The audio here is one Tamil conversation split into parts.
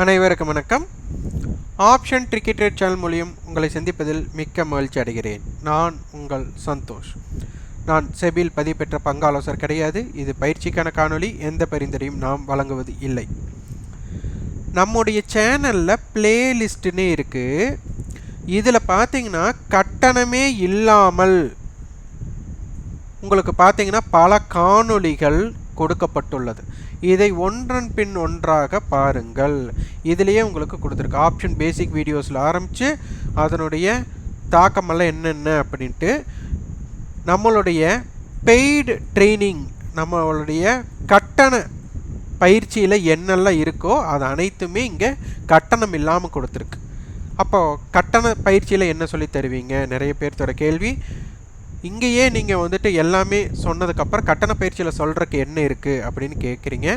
அனைவருக்கும் வணக்கம். ஆப்ஷன் கிரிக்கெட் சேனல் மூலியம் உங்களை சந்திப்பதில் மிக்க மகிழ்ச்சி அடைகிறேன். நான் உங்கள் சந்தோஷ். நான் செபில் பதிவு பெற்ற பங்காலோசர் கிடையாது. இது பயிற்சிக்கான காணொளி. எந்த பரிந்துரையும் நாம் வழங்குவது இல்லை. நம்முடைய சேனலில் பிளேலிஸ்ட்டுன்னே இருக்குது இதில் பார்த்தீங்கன்னா கட்டணமே இல்லாமல் உங்களுக்கு பார்த்தீங்கன்னா பல காணொளிகள் கொடுக்கப்பட்டுள்ளது. இதை ஒன்றன் பின் ஒன்றாக பாருங்கள். இதிலேயே உங்களுக்கு கொடுத்துருக்கு. ஆப்ஷன் பேசிக் வீடியோஸில் ஆரம்பித்து அதனுடைய தாக்கமெல்லாம் என்னென்ன அப்படின்ட்டு நம்மளுடைய பெய்டு ட்ரைனிங் நம்மளுடைய கட்டண பயிற்சியில் என்னெல்லாம் இருக்கோ அது அனைத்துமே இங்கே கட்டணம் இல்லாமல் கொடுத்துருக்கு. அப்போது கட்டண பயிற்சியில் என்ன சொல்லி தருவீங்க? நிறைய பேர்த்தோட கேள்வி. இங்கேயே நீங்கள் வந்துட்டு எல்லாமே சொன்னதுக்கப்புறம் கட்டண பயிற்சியில் சொல்கிறக்கு என்ன இருக்குது அப்படின்னு கேட்குறீங்க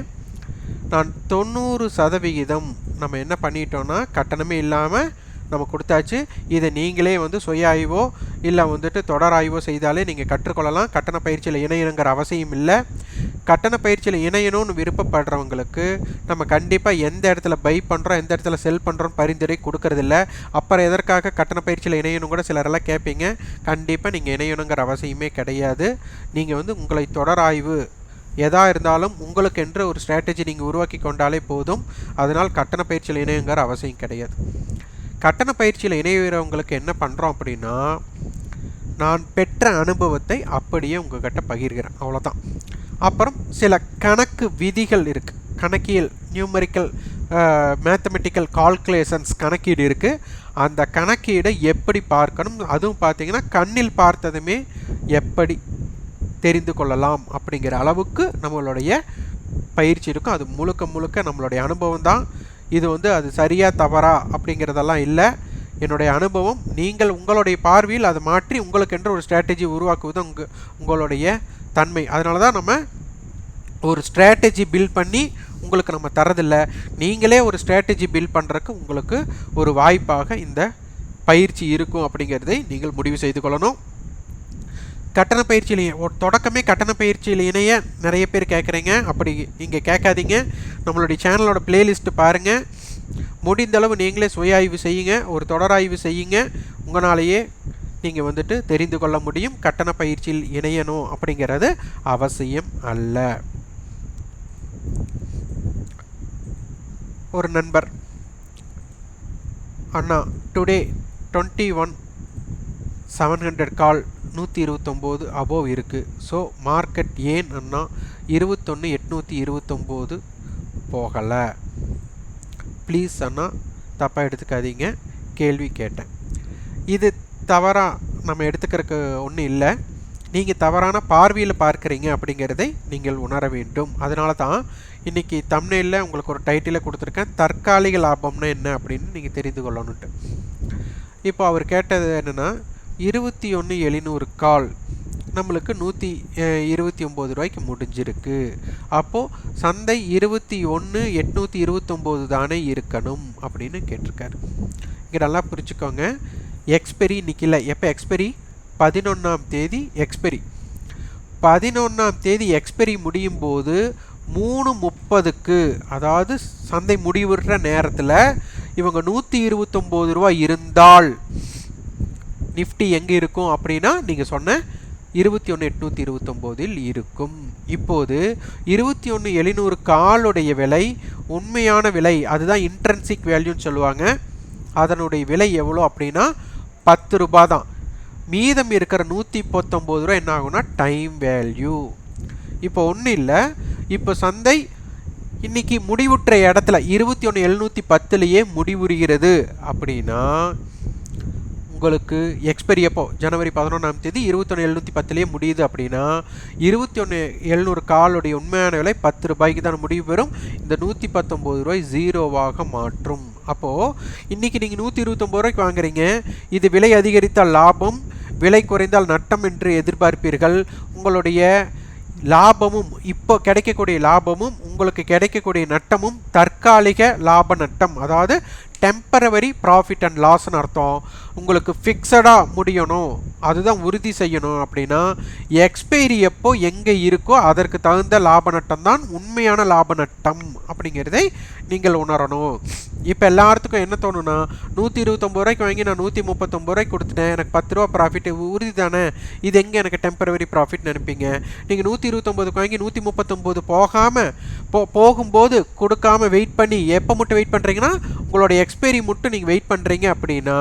நான் தொண்ணூறு சதவிகிதம் நம்ம என்ன பண்ணிட்டோன்னா கட்டணமே இல்லாமல் நம்ம கொடுத்தாச்சு. இதை நீங்களே வந்து சுய ஆய்வோ இல்லை வந்துட்டு தொடர் ஆய்வோ செய்தாலே நீங்கள் கற்றுக்கொள்ளலாம். கட்டண பயிற்சியில் இணையணுங்கிற அவசியம் இல்லை. கட்டண பயிற்சியில் இணையணும்னு விருப்பப்படுறவங்களுக்கு நம்ம கண்டிப்பாக எந்த இடத்துல பை பண்ணுறோம் எந்த இடத்துல செல் பண்ணுறோம் பரிந்துரை கொடுக்கறதில்ல. அப்புறம் எதற்காக கட்டண பயிற்சியில் இணையணும் கூட சிலரெல்லாம் கேட்பீங்க கண்டிப்பாக நீங்கள் இணையணுங்கிற அவசியமே கிடையாது. நீங்கள் வந்து உங்களை தொடர் ஆய்வு எதா இருந்தாலும் உங்களுக்கு என்று ஒரு ஸ்ட்ராட்டஜி நீங்கள் உருவாக்கி கொண்டாலே போதும். அதனால் கட்டண பயிற்சியில் இணையங்கிற அவசியம் கிடையாது. கட்டண பயிற்சியில் இணையவங்களுக்கு என்ன பண்ணுறோம் அப்படின்னா நான் பெற்ற அனுபவத்தை அப்படியே உங்ககிட்ட பகிர்கிறேன். அவ்வளோதான் அப்புறம் சில கணக்கு விதிகள் இருக்குது கணக்கியல் நியூமரிக்கல் மேத்தமெட்டிக்கல் கால்குலேஷன்ஸ் கணக்கீடு இருக்குது அந்த கணக்கீடை எப்படி பார்க்கணும்? அதுவும் பார்த்தீங்கன்னா கண்ணில் பார்த்ததுமே எப்படி தெரிந்து கொள்ளலாம் அப்படிங்கிற அளவுக்கு நம்மளுடைய பயிற்சி இருக்கும். அது முழுக்க முழுக்க நம்மளுடைய அனுபவம் தான். இது வந்து அது சரியாக தவறா அப்படிங்கிறதெல்லாம் இல்லை. என்னுடைய அனுபவம் நீங்கள் உங்களுடைய பார்வையில் அதை மாற்றி உங்களுக்கென்று ஒரு ஸ்ட்ராட்டஜி உருவாக்குவது உங்க உங்களுடைய தன்மை. அதனால தான் நம்ம ஒரு ஸ்ட்ராட்டஜி பில்ட் பண்ணி உங்களுக்கு நம்ம தரதில்லை நீங்களே ஒரு ஸ்ட்ராட்டஜி பில்ட் பண்ணுறதுக்கு உங்களுக்கு ஒரு வாய்ப்பாக இந்த பயிற்சி இருக்கும் அப்படிங்கிறதை நீங்கள் முடிவு செய்து கொள்ளணும். கட்டண பயிற்சியிலேயே ஒரு தொடக்கமே கட்டண பயிற்சியில் இணைய நிறைய பேர் கேட்குறீங்க. அப்படி நீங்கள் கேட்காதீங்க. நம்மளுடைய சேனலோட பிளேலிஸ்ட்டு பாருங்கள் முடிந்த அளவு நீங்களே சுய ஆய்வு செய்யுங்க. ஒரு தொடர் ஆய்வு செய்யுங்க. உங்களாலேயே நீங்கள் வந்துட்டு தெரிந்து கொள்ள முடியும் கட்டண பயிற்சியில் இணையணும் அப்படிங்கிறது அவசியம் அல்ல. ஒரு நண்பர் அண்ணா today twenty one seven hundred கால் நூற்றி இருபத்தொம்போது அபோவ் இருக்குது ஸோ மார்க்கெட் ஏன் அண்ணா இருபத்தொன்று எட்நூற்றி இருபத்தொம்போது போகலை? ப்ளீஸ் அண்ணா தப்பாக எடுத்துக்காதீங்க. கேள்வி கேட்டேன். இது தவறாக நம்ம எடுத்துக்கிறதுக்கு ஒன்றும் இல்லை. நீங்கள் தவறான பார்வையில் பார்க்குறீங்க அப்படிங்கிறதை நீங்கள் உணர வேண்டும். அதனால தான் இன்றைக்கி தமிழில் உங்களுக்கு ஒரு டைட்டிலை கொடுத்துருக்கேன். தற்காலிக லாபம்னா என்ன அப்படின்னு நீங்கள் தெரிந்து கொள்ளணுன்ட்டு இப்போ அவர் கேட்டது என்னென்னா இருபத்தி ஒன்று எழுநூறு கால் நம்மளுக்கு நூற்றி இருபத்தி ஒம்பது ரூபாய்க்கு முடிஞ்சிருக்கு. அப்போது சந்தை இருபத்தி ஒன்று எட்நூற்றி இருபத்தொம்போது தானே இருக்கணும் அப்படின்னு கேட்டிருக்காரு. இங்கே நல்லா புரிச்சுக்கோங்க எக்ஸ்பெரி நிற்கல எப்போ எக்ஸ்பெரி பதினொன்றாம் தேதி எக்ஸ்பெரி பதினொன்றாம் தேதி எக்ஸ்பெரி முடியும் போது மூணு முப்பதுக்கு அதாவது சந்தை முடிவுற நேரத்தில் இவங்க நூற்றி இருபத்தொம்போது ரூபா இருந்தால் நிஃப்டி எங்கே இருக்கும் அப்படின்னா நீங்கள் சொன்ன இருபத்தி ஒன்று எட்நூற்றி இருபத்தொம்போதில் இருக்கும். இப்போது இருபத்தி ஒன்று எழுநூறு காலுடைய விலை உண்மையான விலை அதுதான் இன்ட்ரன்சிக் வேல்யூன்னு சொல்லுவாங்க. அதனுடைய விலை எவ்வளோ அப்படின்னா பத்து ரூபா தான் மீதம் இருக்கிற நூற்றி பத்தொம்போது ரூபா என்ன ஆகும்னா டைம் வேல்யூ இப்போ ஒன்றும் இல்லை. இப்போ சந்தை இன்னைக்கு முடிவுற்ற இடத்துல இருபத்தி ஒன்று எழுநூற்றி பத்துலேயே முடிவுறுகிறது. அப்படின்னா உங்களுக்கு எக்ஸ்பெரி எப்போ? ஜனவரி பதினொன்றாம் தேதி இருபத்தொன்று எழுநூற்றி பத்துலேயே முடியுது அப்படின்னா இருபத்தி ஒன்று எழுநூறு காலுடைய உண்மையான விலை பத்து ரூபாய்க்கு தான் முடிவு பெறும். இந்த நூற்றி பத்தொம்போது ரூபாய் ஜீரோவாக மாற்றும். அப்போது இன்றைக்கி நீங்கள் நூற்றி இருபத்தொம்பது ரூபாய்க்கு வாங்குறீங்க. இது விலை அதிகரித்தால் லாபம் விலை குறைந்தால் நட்டம் என்று எதிர்பார்ப்பீர்கள். உங்களுடைய லாபமும் இப்போ கிடைக்கக்கூடிய லாபமும் உங்களுக்கு கிடைக்கக்கூடிய நட்டமும் தற்காலிக லாப நட்டம். அதாவது டெம்பரவரி ப்ராஃபிட் அண்ட் லாஸ்னு அர்த்தம். உங்களுக்கு ஃபிக்ஸடாக முடியணும். அதுதான் உறுதி செய்யணும் அப்படின்னா எக்ஸ்பைரி எப்போ எங்கே இருக்கோ அதற்கு தகுந்த லாப நட்டம் தான் உண்மையான லாப நட்டம் அப்படிங்கிறதை நீங்கள் உணரணும். இப்போ எல்லாத்துக்கும் என்ன தோணுன்னா நூற்றி இருபத்தொம்பது ரூபாய்க்கு வாங்கி நான் நூற்றி முப்பத்தொம்பது ரூபாய்க்கு கொடுத்துட்டேன். எனக்கு பத்து ரூபா ப்ராஃபிட் உறுதி தானே? இது எங்கே எனக்கு டெம்பரவரி ப்ராஃபிட் நினைப்பீங்க? நீங்கள் நூற்றி இருபத்தொம்போதுக்கு வாங்கி நூற்றி முப்பத்தொம்போது போகாமல் போ போகும்போது கொடுக்காம வெயிட் பண்ணி எப்போ மட்டும் வெயிட் பண்ணுறீங்கன்னா உங்களோட எக்ஸ்பைரி மட்டும் நீங்கள் வெயிட் பண்ணுறீங்க அப்படின்னா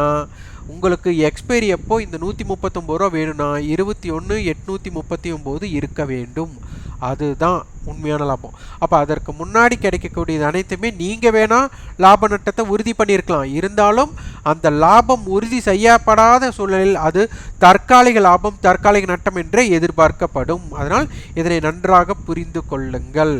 உங்களுக்கு எக்ஸ்பைரி எப்போ இந்த நூற்றி முப்பத்தொம்பது ரூபா வேணும்னா இருபத்தி ஒன்று எட்நூற்றி முப்பத்தி ஒம்பது இருக்க வேண்டும். அதுதான் உண்மையான லாபம். அப்போ அதற்கு முன்னாடி கிடைக்கக்கூடியது அனைத்துமே நீங்கள் வேணால் லாப நட்டத்தை உறுதி பண்ணியிருக்கலாம். இருந்தாலும் அந்த லாபம் உறுதி செய்யப்படாத சூழலில் அது தற்காலிக லாபம் தற்காலிக நட்டம் என்றே எதிர்பார்க்கப்படும். அதனால் இதனை நன்றாக புரிந்து கொள்ளுங்கள்.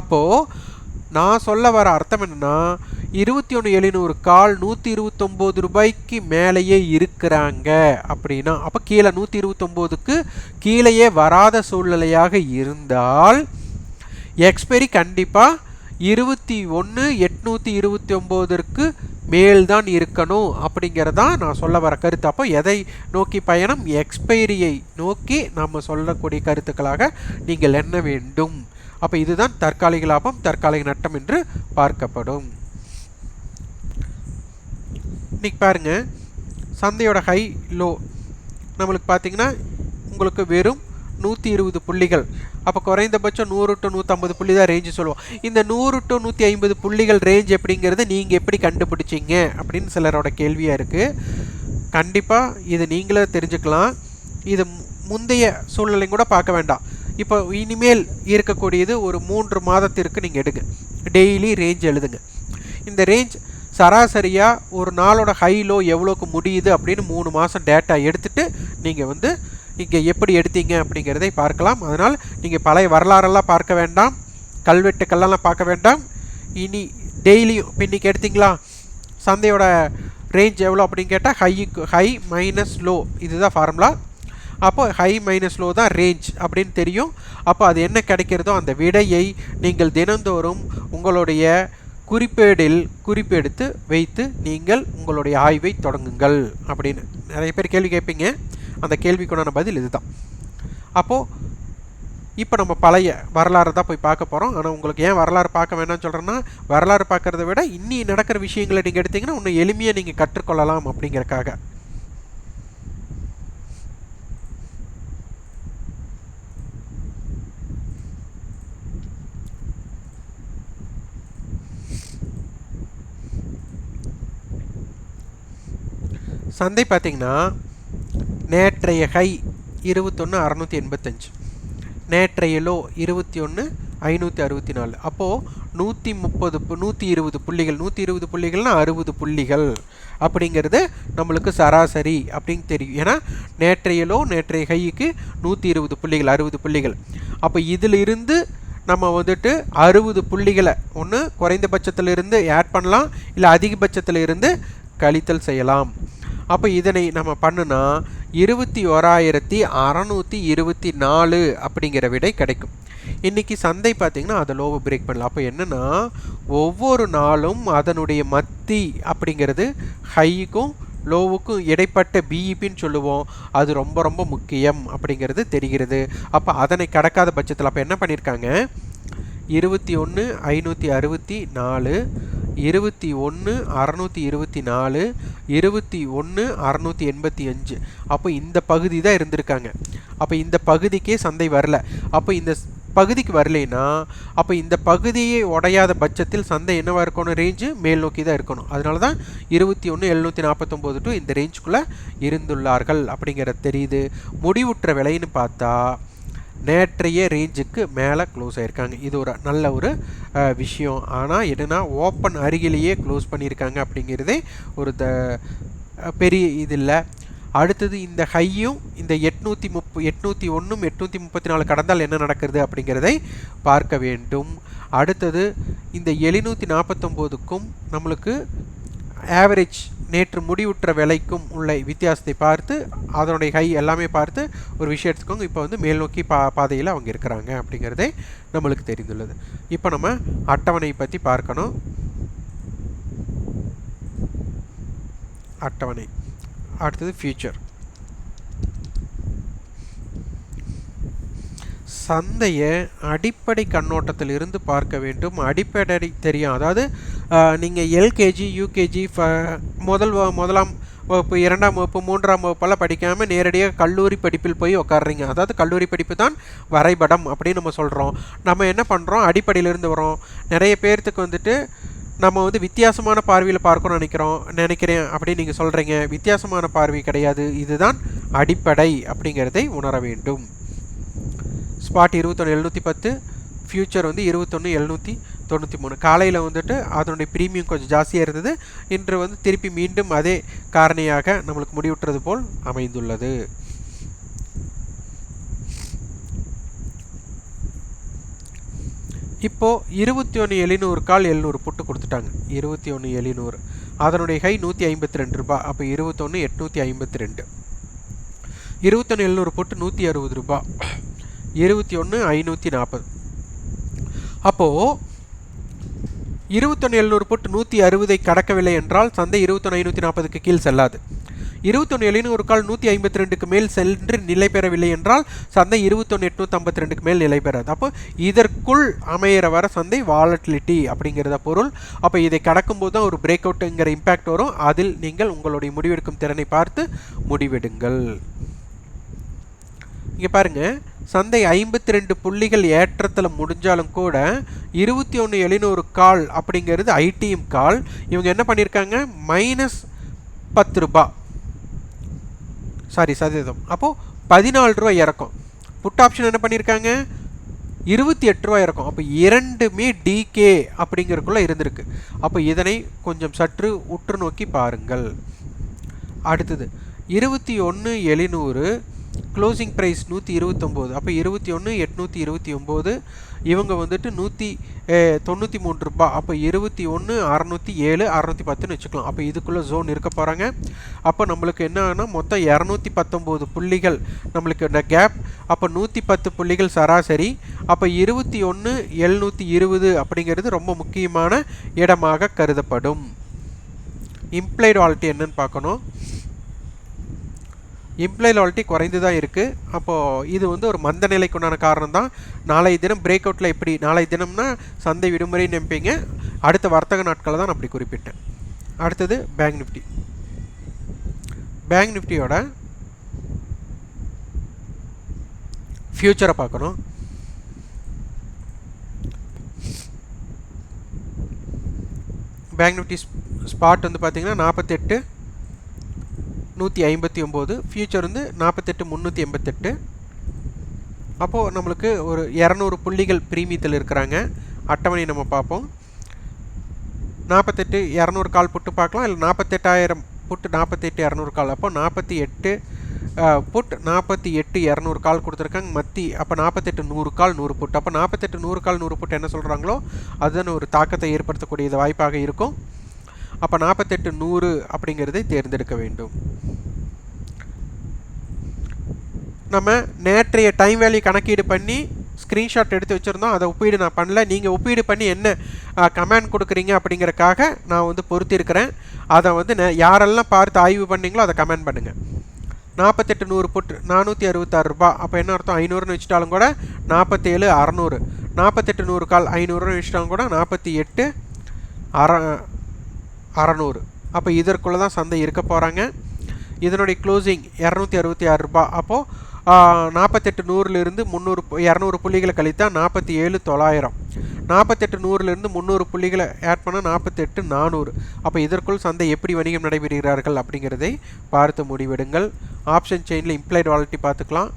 அப்போது நான் சொல்ல வர அர்த்தம் என்னென்னா இருபத்தி ஒன்று எழுநூறு கால் நூற்றி இருபத்தொம்போது ரூபாய்க்கு மேலேயே இருக்கிறாங்க அப்படின்னா அப்போ கீழே நூற்றி இருபத்தொம்போதுக்கு கீழேயே வராத சூழ்நிலையாக இருந்தால் எக்ஸ்பைரி கண்டிப்பாக இருபத்தி ஒன்று எட்நூற்றி இருபத்தி ஒம்போதற்கு மேல்தான் இருக்கணும் அப்படிங்கிறதான் நான் சொல்ல வர கருத்து. அப்போ எதை நோக்கி பயணம்? எக்ஸ்பைரியை நோக்கி நம்ம சொல்லக்கூடிய கருத்துக்களாக நீங்கள் எண்ண வேண்டும். அப்போ இதுதான் தற்காலிக லாபம் தற்காலிக நட்டம் என்று பார்க்கப்படும். இன்றைக்கி பாருங்க சந்தையோட ஹை லோ நம்மளுக்கு பார்த்தீங்கன்னா உங்களுக்கு வெறும் நூற்றி இருபது புள்ளிகள். அப்போ குறைந்தபட்சம் நூறு டு நூற்றம்பது புள்ளி தான் ரேஞ்சு சொல்லுவோம். இந்த நூறு டு நூற்றி ஐம்பது புள்ளிகள் ரேஞ்ச் எப்படிங்கிறத நீங்கள் எப்படி கண்டுபிடிச்சிங்க? அப்படின்னு சிலரோட கேள்வியாக இருக்குது கண்டிப்பாக இது நீங்களே தெரிஞ்சுக்கலாம். இது முந்தைய சூழ்நிலையும் கூட பார்க்க வேண்டாம். இப்போ இனிமேல் இருக்கக்கூடியது ஒரு மூன்று மாதத்திற்கு நீங்கள் எடுங்க. டெய்லி ரேஞ்ச் எழுதுங்க. இந்த ரேஞ்ச் சராசரியாக ஒரு நாளோட ஹை லோ எவ்வளோக்கு முடியுது அப்படின்னு மூணு மாதம் டேட்டா எடுத்துகிட்டு நீங்கள் வந்து இங்கே எப்படி எடுத்தீங்க அப்படிங்கிறதை பார்க்கலாம். அதனால் நீங்கள் பழைய வரலாறெல்லாம் பார்க்க வேண்டாம். கல்வெட்டுக்கள்லாம் பார்க்க வேண்டாம். இனி டெய்லியும் இப்போ இன்றைக்கி எடுத்தீங்களா? சந்தையோட ரேஞ்ச் எவ்வளோ அப்படின்னு கேட்டால் ஹைக்கு ஹை மைனஸ் லோ இதுதான் ஃபார்முலா அப்போ ஹை மைனஸ் லோ தான் ரேஞ்ச் அப்படின்னு தெரியும். அப்போ அது என்ன கிடைக்கிறதோ அந்த விடையை நீங்கள் தினந்தோறும் உங்களுடைய குறிப்பேடில் குறிப்பெடுத்து வைத்து நீங்கள் உங்களுடைய ஆய்வை தொடங்குங்கள் அப்படின்னு. நிறைய பேர் கேள்வி கேட்பீங்க. அந்த கேள்விக்குண்டான பதில் இதுதான். அப்போது இப்போ நம்ம பழைய வரலாறு தான் போய் பார்க்க போகிறோம் ஆனால் உங்களுக்கு ஏன் வரலாறு பார்க்க வேணாம்னு சொல்கிறேன்னா வரலாறு பார்க்குறத விட இன்னி நடக்கிற விஷயங்களை நீங்கள் எடுத்தீங்கன்னா இன்னும் எளிமையாக நீங்கள் கற்றுக்கொள்ளலாம் அப்படிங்கிறக்காக. சந்தை பார்த்திங்கன்னா நேற்றைய ஹை இருபத்தொன்று அறநூற்றி எண்பத்தஞ்சு. நேற்றைய லோ இருபத்தி ஒன்று ஐநூற்றி அறுபத்தி நாலு. அப்போது நூற்றி முப்பது நூற்றி இருபது புள்ளிகள் நூற்றி இருபது புள்ளிகள்னால் அறுபது புள்ளிகள் அப்படிங்கிறது நம்மளுக்கு சராசரி அப்படின்னு தெரியும். ஏன்னா நேற்றைய லோ நேற்றைய ஹைக்கு நூற்றி இருபது புள்ளிகள் அறுபது புள்ளிகள். அப்போ இதிலிருந்து நம்ம வந்துட்டு அறுபது புள்ளிகளை ஒன்று குறைந்தபட்சத்தில் இருந்து ஆட் பண்ணலாம் இல்லை அதிகபட்சத்தில் இருந்து கழித்தல் செய்யலாம். அப்போ இதனை நம்ம பண்ணுனா இருபத்தி ஓராயிரத்தி அறநூற்றி இருபத்தி நாலு அப்படிங்கிற விடை கிடைக்கும். இன்றைக்கி சந்தை பார்த்திங்கன்னா அதை லோவை பிரேக் பண்ணலாம். அப்போ என்னென்னா ஒவ்வொரு நாளும் அதனுடைய மத்தி அப்படிங்கிறது ஹைக்கும் லோவுக்கும் இடைப்பட்ட பிஇபின்னு சொல்லுவோம். அது ரொம்ப ரொம்ப முக்கியம் அப்படிங்கிறது தெரிகிறது. அப்போ அதனை கடக்காத பட்சத்தில் அப்போ என்ன பண்ணியிருக்காங்க இருபத்தி ஒன்று ஐநூற்றி அறுபத்தி நாலு இருபத்தி ஒன்று அறநூற்றி இருபத்தி நாலு இருபத்தி ஒன்று அறநூற்றி எண்பத்தி அஞ்சு. அப்போ இந்த பகுதி தான் இருந்திருக்காங்க. அப்போ இந்த பகுதிக்கே சந்தை வரல. அப்போ இந்த பகுதிக்கு வரலைன்னா அப்போ இந்த பகுதியை உடையாத பட்சத்தில் சந்தை என்னவாக இருக்கணும்? ரேஞ்சு மேல் நோக்கி தான் இருக்கணும். அதனால தான் இருபத்தி ஒன்று எழுநூற்றி நாற்பத்தொம்போது டு இந்த ரேஞ்சுக்குள்ளே இருந்துள்ளார்கள் அப்படிங்கிறது தெரியுது. முடிவுற்ற விலைன்னு பார்த்தா நேற்றைய ரேஞ்சுக்கு மேலே க்ளோஸ் ஆகிருக்காங்க இது ஒரு நல்ல ஒரு விஷயம். ஆனால் என்னென்னா ஓப்பன் அருகிலேயே க்ளோஸ் பண்ணியிருக்காங்க அப்படிங்கிறதே ஒரு த பெரிய இது இல்லை. அடுத்தது இந்த ஹையும் இந்த எட்நூற்றி முப்ப எட்நூற்றி ஒன்றும் எட்நூற்றி முப்பத்தி நாலு கடந்தால் என்ன நடக்கிறது அப்படிங்கிறதை பார்க்க வேண்டும். அடுத்தது இந்த எழுநூற்றி நாற்பத்தொம்போதுக்கும் நம்மளுக்கு ஆவரேஜ் நேற்று முடிவுற்ற விலைக்கும் உள்ள வித்தியாசத்தை பார்த்து அதனுடைய கை எல்லாமே பார்த்து ஒரு விஷயம் எடுத்துக்கோங்க இப்போ வந்து மேல் நோக்கி பா பாதையில் அவங்க இருக்கிறாங்க அப்படிங்கிறதே நம்மளுக்கு தெரிந்துள்ளது. இப்போ நம்ம அட்டவணை பற்றி பார்க்கணும். அட்டவணை. அடுத்தது ஃபியூச்சர் சந்தையை அடிப்படை கண்ணோட்டத்தில் இருந்து பார்க்க வேண்டும். அடிப்படை தெரியும். அதாவது நீங்கள் எல்கேஜி யூகேஜி ஃப முதல் வ- முதலாம் வகுப்பு இரண்டாம் வகுப்பு மூன்றாம் வகுப்பெல்லாம் படிக்காமல் நேரடியாக கல்லூரி படிப்பில் போய் உட்காடுறீங்க அதாவது கல்லூரி படிப்பு தான் வரைபடம் அப்படின்னு நம்ம சொல்கிறோம் நம்ம என்ன பண்ணுறோம் அடிப்படையிலிருந்து வரோம் நிறைய பேர்த்துக்கு வந்துட்டு நம்ம வந்து வித்தியாசமான பார்வையில் பார்க்கணும்னு நினைக்கிறோம். நினைக்கிறேன் அப்படின்னு நீங்கள் சொல்கிறீங்க வித்தியாசமான பார்வை கிடையாது. இதுதான் அடிப்படை அப்படிங்கிறதை உணர வேண்டும். ஸ்பாட் இருபத்தொன்று எழுநூற்றி பத்து ஃப்யூச்சர் வந்து இருபத்தொன்று எழுநூற்றி தொண்ணூற்றி மூணு. காலையில் வந்துட்டு அதனுடைய ப்ரீமியம் கொஞ்சம் ஜாஸ்தியாக இருந்தது. இன்று வந்து திருப்பி மீண்டும் அதே காரணியாக நம்மளுக்கு முடிவுற்றது போல் அமைந்துள்ளது. இப்போது இருபத்தி ஒன்று எழுநூறு கால் எழுநூறு புட்டு கொடுத்துட்டாங்க. இருபத்தி ஒன்று எழுநூறு. அதனுடைய ஹை நூற்றி ஐம்பத்தி ரெண்டு ரூபாய். அப்போ இருபத்தொன்று எட்நூற்றி ஐம்பத்தி ரெண்டு. இருபத்தொன்று எழுநூறு புட்டு நூற்றி அறுபது ரூபா இருபத்தி ஒன்று ஐநூற்றி நாற்பது அப்போது இருபத்தொன்று எழுநூறு போட்டு நூற்றி அறுபதை கடக்கவில்லை என்றால் சந்தை இருபத்தொன்று ஐநூற்றி நாற்பதுக்கு கீழ் செல்லாது. இருபத்தொன்று எழுநூறு கால் நூற்றி ஐம்பத்தி ரெண்டுக்கு மேல் சென்று நிலை பெறவில்லை என்றால் சந்தை இருபத்தொன்று எட்நூற்றி ஐம்பத்தி ரெண்டுக்கு மேல் நிலை பெறாது. அப்போ இதற்குள் அமையிற வர சந்தை வாலட்டிலிட்டி அப்படிங்கிறத பொருள். அப்போ இதை கடக்கும்போது தான் ஒரு பிரேக் அவுட்டுங்கிற இம்பேக்ட் வரும். அதில் நீங்கள் உங்களுடைய முடிவெடுக்கும் திறனை பார்த்து முடிவெடுங்கள். இங்கே பாருங்கள் சந்தை ஐம்பத்தி ரெண்டு புள்ளிகள் ஏற்றத்தில் முடிஞ்சாலும் கூட இருபத்தி ஒன்று எழுநூறு கால் அப்படிங்கிறது ஐடிஎம் கால். இவங்க என்ன பண்ணியிருக்காங்க மைனஸ் பத்து ரூபா. சாரி சதவீதம். அப்போது பதினாலு ரூபா இறக்கும். புட் ஆப்ஷன் என்ன பண்ணியிருக்காங்க இருபத்தி எட்டு ரூபா இறக்கும். அப்போ இரண்டுமே டிகே அப்படிங்கிறதுக்குள்ளே இருந்திருக்கு. அப்போ இதனை கொஞ்சம் சற்று உற்று நோக்கி பாருங்கள். அடுத்தது இருபத்தி ஒன்று எழுநூறு க்ளோசிங் ப்ரைஸ் நூற்றி இருபத்தொம்போது. அப்போ இருபத்தி ஒன்று எட்நூற்றி இருபத்தி ஒம்பது இவங்க வந்துட்டு நூற்றி தொண்ணூற்றி மூணு ரூபாய் அப்போ இருபத்தி ஒன்று அறநூற்றி ஏழு அறநூற்றி பத்துன்னு வச்சுக்கலாம். அப்போ இதுக்குள்ளே ஜோன் இருக்க போகிறாங்க அப்போ நம்மளுக்கு என்னன்னா மொத்தம் இரநூத்தி பத்தொம்போது புள்ளிகள் நம்மளுக்கு இந்த கேப் அப்போ நூற்றி பத்து புள்ளிகள் சராசரி. அப்போ இருபத்தி ஒன்று எழுநூற்றி இருபது அப்படிங்கிறது ரொம்ப முக்கியமான இடமாக கருதப்படும். இம்ப்ளைடு வாலிட்டி என்னன்னு பார்க்கணும். இம்ப்ளை லால்ட்டி குறைந்து தான் இருக்குது அப்போது இது வந்து ஒரு மந்த நிலைக்கு உண்டான காரணம் தான் நாளைய தினம் பிரேக் அவுட்டில் எப்படி நாளைய தினம்னா சந்தை விடுமுறை நினைப்பீங்க. அடுத்த வர்த்தக நாட்களை தான் நான் அப்படி குறிப்பிட்டேன். அடுத்தது பேங்க் நிஃப்டி பேங்க் நிஃப்டியோட ஃப்யூச்சரை பார்க்கணும். பேங்க் நிஃப்டி ஸ்பாட் வந்து பார்த்தீங்கன்னா நாற்பத்தெட்டு நூற்றி ஐம்பத்தி ஒம்பது ஃபியூச்சர் வந்து நாற்பத்தெட்டு முந்நூற்றி எண்பத்தெட்டு. அப்போது நம்மளுக்கு ஒரு இரநூறு புள்ளிகள் பிரீமியத்தில் இருக்கிறாங்க. அட்டவணை நம்ம பார்ப்போம். நாற்பத்தெட்டு இரநூறு கால் புட்டு பார்க்கலாம். இல்லை நாற்பத்தெட்டாயிரம் புட்டு நாற்பத்தெட்டு இரநூறு கால். அப்போ நாற்பத்தி எட்டு புட் நாற்பத்தி எட்டு இரநூறு கால் கொடுத்துருக்காங்க. மத்தி அப்போ நாற்பத்தெட்டு நூறு கால் நூறு புட் அப்போ நாற்பத்தெட்டு நூறு கால் நூறு புட் என்ன சொல்கிறாங்களோ அதுதான் ஒரு தாக்கத்தை ஏற்படுத்தக்கூடிய வாய்ப்பாக இருக்கும். அப்போ நாற்பத்தெட்டு நூறு அப்படிங்கிறதை தேர்ந்தெடுக்க வேண்டும். நம்ம நேற்றைய டைம் வேல்யூ கணக்கீடு பண்ணி ஸ்க்ரீன்ஷாட் எடுத்து வச்சுருந்தோம். அதை ஒப்பீடு நான் பண்ணல. நீங்கள் ஒப்பீடு பண்ணி என்ன கமெண்ட் கொடுக்குறீங்க அப்படிங்கிறக்காக நான் வந்து பொருத்திருக்கிறேன். அதை வந்து யாரெல்லாம் பார்த்து ஆய்வு பண்ணீங்களோ அதை கமெண்ட் பண்ணுங்கள் நாற்பத்தெட்டு நூறு புட்டு நானூற்றி அறுபத்தாறு ரூபா. அப்போ என்ன அர்த்தம்? ஐநூறுன்னு வச்சுட்டாலும் கூட நாற்பத்தேழு அறநூறு. நாற்பத்தெட்டு நூறு கால் ஐநூறுன்னு வச்சுட்டாலும் கூட நாற்பத்தி எட்டு அற அறநூறு. அப்போ இதற்குள்ளே தான் சந்தை இருக்க போகிறாங்க இதனுடைய க்ளோசிங் இரநூத்தி அறுபத்தி ஆறு ரூபாய். அப்போது நாற்பத்தெட்டு நூறுலேருந்து முந்நூறு இரநூறு புள்ளிகளை கழித்தா நாற்பத்தி ஏழு தொள்ளாயிரம். நாற்பத்தெட்டு நூறுலேருந்து முந்நூறு புள்ளிகளை ஆட் பண்ணால் நாற்பத்தெட்டு நானூறு. அப்போ இதற்குள் சந்தை எப்படி வணிகம் நடைபெறுகிறார்கள் அப்படிங்கிறதை பார்த்து முடிவெடுங்கள். ஆப்ஷன் செயினில் இம்ப்ளைட் வாலிட்டி பார்த்துக்கலாம்.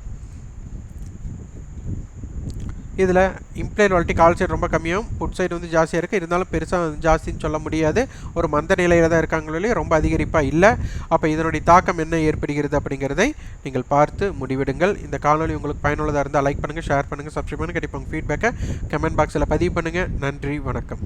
இதில் இம்ப்ளைட் வாலிட்டி கால் சைடு ரொம்ப கம்மியாகும். புட் சைடு வந்து ஜாஸ்தியாக இருக்குது இருந்தாலும் பெருசாக ஜாஸ்தின்னு சொல்ல முடியாது. ஒரு மந்த நிலையில் தான் இருக்காங்களே ரொம்ப அதிகரிப்பாக இல்லை. அப்போ இதனுடைய தாக்கம் என்ன ஏற்படுகிறது அப்படிங்கிறதை நீங்கள் பார்த்து முடிவெடுங்கள். இந்த காணொலி உங்களுக்கு பயனுள்ளதாக இருந்தால் லைக் பண்ணுங்கள் ஷேர் பண்ணுங்கள் சப்ஸ்கிரைப் பண்ணுங்கள் கண்டிப்பாக ஃபீட்பேக்கை கமெண்ட் பாக்ஸில் பதிவு பண்ணுங்கள் நன்றி வணக்கம்.